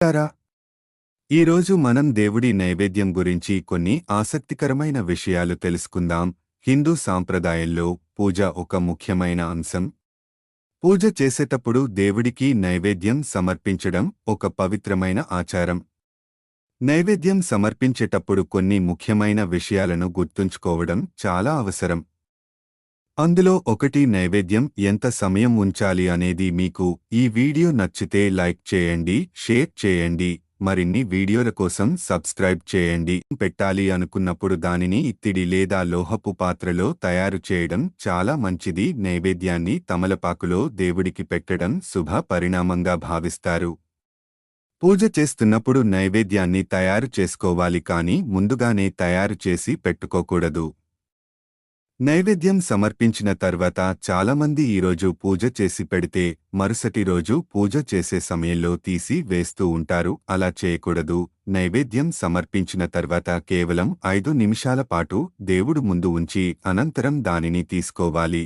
తారా ఈరోజు మనం దేవుడి నైవేద్యం గురించి కొన్ని ఆసక్తికరమైన విషయాలు తెలుసుకుందాం. హిందూ సాంప్రదాయంలో పూజ ఒక ముఖ్యమైన అంశం. పూజ చేసేటప్పుడు దేవుడికి నైవేద్యం సమర్పించడం ఒక పవిత్రమైన ఆచారం. నైవేద్యం సమర్పించేటప్పుడు కొన్ని ముఖ్యమైన విషయాలను గుర్తుంచుకోవడం చాలా అవసరం. అందులో ఒకటి నైవేద్యం ఎంత సమయం ఉంచాలి అనేది మీకు ఈ వీడియో నచ్చితే లైక్ చేయండి షేర్ చేయండి మరిన్ని వీడియోల కోసం సబ్స్క్రైబ్ చేయండి. పెట్టాలి అనుకున్నప్పుడు దానిని ఇత్తిడి లేదా లోహపు పాత్రలో తయారు చేయడం చాలా మంచిది. నైవేద్యాన్ని తమలపాకులో దేవుడికి పెట్టడం శుభ పరిణామంగా భావిస్తారు. పూజ చేస్తున్నప్పుడు నైవేద్యాన్ని తయారు చేసుకోవాలి కాని ముందుగానే తయారు చేసి పెట్టుకోకూడదు. నైవేద్యం సమర్పించిన తర్వాత చాలామంది ఈరోజు పూజ చేసి పెడితే మరుసటి రోజు పూజ చేసే సమయంలో తీసి వేస్తూ ఉంటారు. అలా చేయకూడదు. నైవేద్యం సమర్పించిన తర్వాత కేవలం ఐదు నిమిషాల పాటు దేవుడు ముందు ఉంచి అనంతరం దానిని తీసుకోవాలి.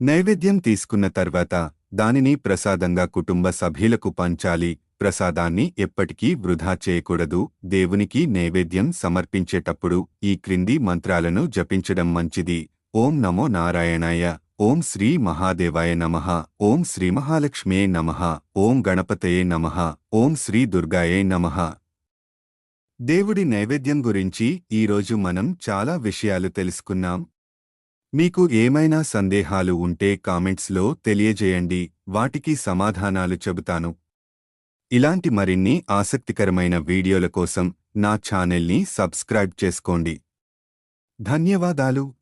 నైవేద్యం తీసుకున్న తర్వాత దానిని ప్రసాదంగా కుటుంబ సభ్యులకు పంచాలి. ప్రసాదాన్ని ఎప్పటికీ వృధా చేయకూడదు. దేవునికి నైవేద్యం సమర్పించేటప్పుడు ఈ క్రింది మంత్రాలను జపించడం మంచిది. ఓం నమో నారాయణాయ ఓం శ్రీ మహాదేవాయ నమః ఓం శ్రీ మహాలక్ష్మ్యే నమః ఓం గణపతయే నమః ఓం శ్రీ దుర్గాయే నమః. దేవుడి నైవేద్యం గురించి ఈరోజు మనం చాలా విషయాలు తెలుసుకున్నాం. మీకు ఏమైనా సందేహాలు ఉంటే కామెంట్స్లో తెలియజేయండి వాటికి సమాధానాలు చెబుతాను. ఇలాంటి మరిన్ని ఆసక్తికరమైన వీడియోల కోసం నా ఛానల్ని సబ్స్క్రైబ్ చేసుకోండి. ధన్యవాదాలు.